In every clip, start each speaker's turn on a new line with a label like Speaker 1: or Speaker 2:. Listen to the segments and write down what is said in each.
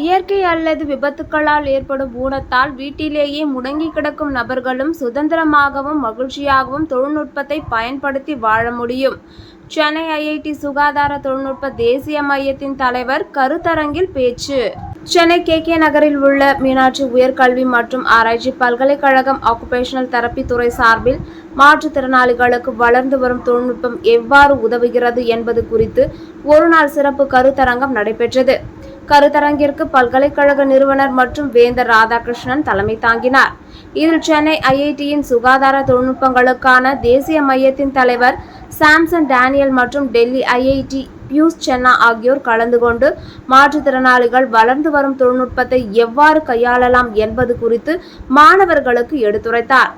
Speaker 1: இயற்கை அல்லது விபத்துக்களால் ஏற்படும் ஊனத்தால் வீட்டிலேயே முடங்கி கிடக்கும் நபர்களும் சுதந்திரமாகவும் மகிழ்ச்சியாகவும் தொழில்நுட்பத்தை பயன்படுத்தி வாழ முடியும். சென்னை ஐஐடி சுகாதார தொழில்நுட்ப தேசிய மையத்தின் தலைவர் கருத்தரங்கில் பேச்சு. சென்னை கே கே நகரில் உள்ள மீனாட்சி உயர்கல்வி மற்றும் ஆராய்ச்சி பல்கலைக்கழகம் ஆக்குபேஷனல் தெரப்பி துறை சார்பில் மாற்றுத்திறனாளிகளுக்கு வளர்ந்து வரும் தொழில்நுட்பம் எவ்வாறு உதவுகிறது என்பது குறித்து ஒருநாள் சிறப்பு கருத்தரங்கம் நடைபெற்றது. கருத்தரங்கிற்கு பல்கலைக்கழக நிறுவனர் மற்றும் வேந்தர் ராதாகிருஷ்ணன் தலைமை தாங்கினார். இதில் சென்னை ஐஐடியின் சுகாதார தொழில்நுட்பங்களுக்கான தேசிய மையத்தின் தலைவர் சாம்சன் டேனியல் மற்றும் டெல்லி ஐஐடி பியூஷ் சென்னா ஆகியோர் கலந்து கொண்டு மாற்றுத்திறனாளிகள் வளர்ந்து வரும் தொழில்நுட்பத்தை எவ்வாறு கையாளலாம் என்பது குறித்து மாணவர்களுக்கு எடுத்துரைத்தார்.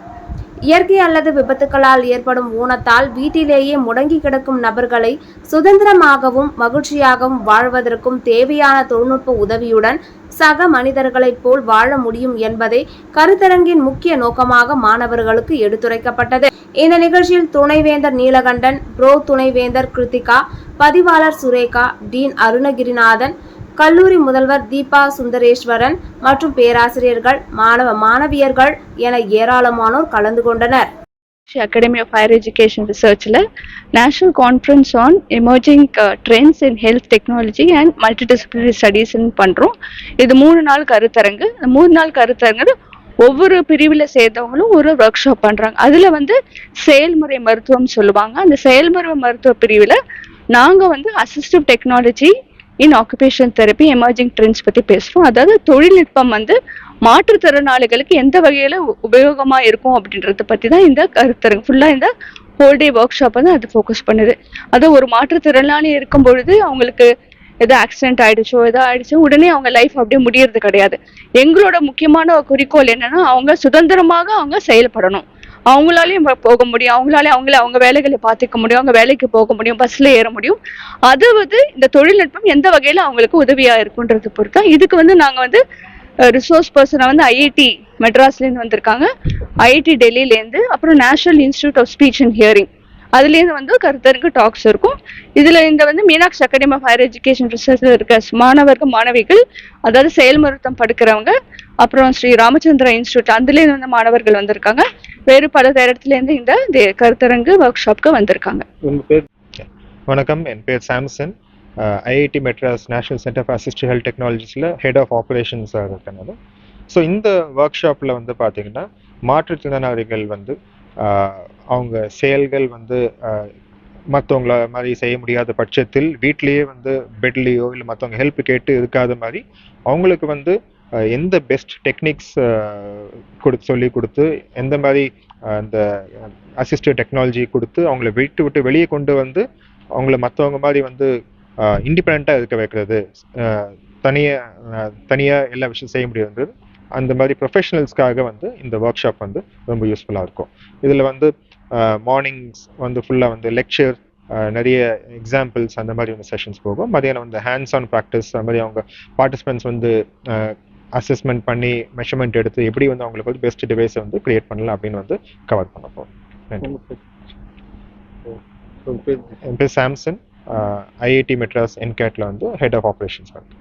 Speaker 1: இயற்கை அல்லது விபத்துக்களால் ஏற்படும் ஊனத்தால் வீட்டிலேயே முடங்கி கிடக்கும் நபர்களை சுதந்திரமாகவும் மகிழ்ச்சியாகவும் வாழ்வதற்கும் தேவையான தொழில்நுட்ப உதவியுடன் சக மனிதர்களைப் போல் வாழ முடியும் என்பதை கருத்தரங்கின் முக்கிய நோக்கமாக மாணவர்களுக்கு எடுத்துரைக்கப்பட்டது. இந்த நிகழ்ச்சியில் துணைவேந்தர் நீலகண்டன் புரோ துணைவேந்தர் கிருத்திகா பதிவாளர் சுரேகா டீன் அருணகிரிநாதன் கல்லூரி முதல்வர் தீபா சுந்தரேஸ்வரன் மற்றும் பேராசிரியர்கள் மாணவ மாணவியர்கள் என ஏராளமானோர் கலந்து கொண்டனர்.
Speaker 2: Academy of higher education ரிசர்ச்சில் national conference on emerging trends in health technology and multidisciplinary ஸ்டடீஸ்ன்னு பண்ணுறோம் இது மூணு நாள் கருத்தரங்கு. மூணு நாள் கருத்தரங்கு ஒவ்வொரு பிரிவில் சேர்ந்தவங்களும் ஒரு ஒர்க் ஷாப் பண்ணுறாங்க அதில் வந்து செயல்முறை மருத்துவம் சொல்லுவாங்க. அந்த செயல்முறை மருத்துவ பிரிவில் நாங்கள் வந்து assistive technology in occupation therapy emerging trends பற்றி பேசுகிறோம் அதாவது தொழில்நுட்பம் வந்து மாற்றுத்திறனாளிகளுக்கு எந்த வகையில் உபயோகமாக இருக்கும் அப்படின்றத பற்றி தான் இந்த கருத்தரங்கு. ஃபுல்லாக இந்த ஹோல் டே ஒர்க் ஷாப் வந்து அது ஃபோக்கஸ் பண்ணுது. அது ஒரு மாற்றுத்திறனாளி இருக்கும் பொழுது அவங்களுக்கு ஏதோ ஆக்சிடென்ட் ஆயிடுச்சோ ஏதோ ஆயிடுச்சோ உடனே அவங்க லைஃப் அப்படியே முடியறது கிடையாது. எங்களோட முக்கியமான குறிக்கோள் என்னன்னா அவங்க சுதந்திரமாக அவங்க செயல்படணும். அவங்களாலையும் போக முடியும். அவங்களாலே அவங்கள அவங்க வேலைகளை பார்த்துக்க முடியும். அவங்க வேலைக்கு போக முடியும். பஸ்ல ஏற முடியும். அது வந்து இந்த தொழில்நுட்பம் எந்த வகையில அவங்களுக்கு உதவியா இருக்குன்றது பொறுத்தா இதுக்கு வந்து நாங்க வந்து ரிசோர்ஸ் பர்சனை வந்து ஐஐடி மெட்ராஸ்லேருந்து வந்திருக்காங்க. ஐஐடி டெல்லியிலேருந்து அப்புறம் national institute of speech and hearing அதுலேருந்து வந்து கருத்தருக்கு டாக்ஸ் இருக்கும். இதில் இந்த வந்து Meenakshi academy of higher education ரிசர்ச்சில் இருக்க மாணவர்கள் மாணவிகள் அதாவது செயல்மருத்துவம் படுக்கிறவங்க அப்புறம் ஸ்ரீ ராமச்சந்திரா இன்ஸ்டியூட் அதுலேருந்து வந்து மாணவர்கள் வந்திருக்காங்க. வேறு பல இடத்துலேருந்து இந்த கருத்தரங்கு ஒர்க் ஷாப்க்கு வந்திருக்காங்க.
Speaker 3: வணக்கம் என் பேர் Samson. IIT Madras national center for assistive health டெக்னாலஜிஸில் head of ஆப்ரேஷன்ஸாக இருக்கேன் ஸோ இந்த ஒர்க் ஷாப்பில் வந்து பார்த்தீங்கன்னா மாற்றுத்திறனாளிகள் வந்து அவங்க செயல்கள் வந்து மற்றவங்கள மாதிரி செய்ய முடியாத பட்சத்தில் வீட்லேயே வந்து பெட்லேயோ இல்லை மற்றவங்க ஹெல்ப் கேட்டு இருக்காத மாதிரி அவங்களுக்கு வந்து எந்த பெஸ்ட் டெக்னிக்ஸ் கொடுத்து சொல்லி கொடுத்து எந்த மாதிரி அந்த அசிஸ்டிவ் டெக்னாலஜி கொடுத்து அவங்கள விட்டு விட்டு வெளியே கொண்டு வந்து அவங்கள மற்றவங்க மாதிரி வந்து இண்டிபெண்ட்டாக இருக்க வைக்கிறது தனியாக தனியாக எல்லா விஷயம் செய்ய முடியுன்றது அந்த மாதிரி ப்ரொஃபஷனல்ஸ்க்காக வந்து இந்த ஒர்க் ஷாப் வந்து ரொம்ப யூஸ்ஃபுல்லாக இருக்கும். இதில் வந்து மார்னிங்ஸ் வந்து ஃபுல்லாக வந்து லெக்சர் நிறைய எக்ஸாம்பிள்ஸ் அந்த மாதிரி வந்து செஷன்ஸ் போகும். மதியானம் வந்து ஹேண்ட்ஸ் ஆன் ப்ராக்டிஸ் அந்த மாதிரி அவங்க பார்ட்டிசிபென்ட்ஸ் வந்து அசஸ்மெண்ட் பண்ணி மெஷர்மெண்ட் எடுத்து எப்படி வந்து அவங்களுக்கு வந்து பெஸ்ட் டிவைஸை வந்து கிரியேட் பண்ணலாம் அப்படின்னு வந்து கவர் பண்ண போகிறோம் என் பேர் சாம்சன். ஐஐடி மெட்ராஸ் என்கேட்ல வந்து ஹெட் ஆஃப் ஆப்ரேஷன்ஸ் வந்து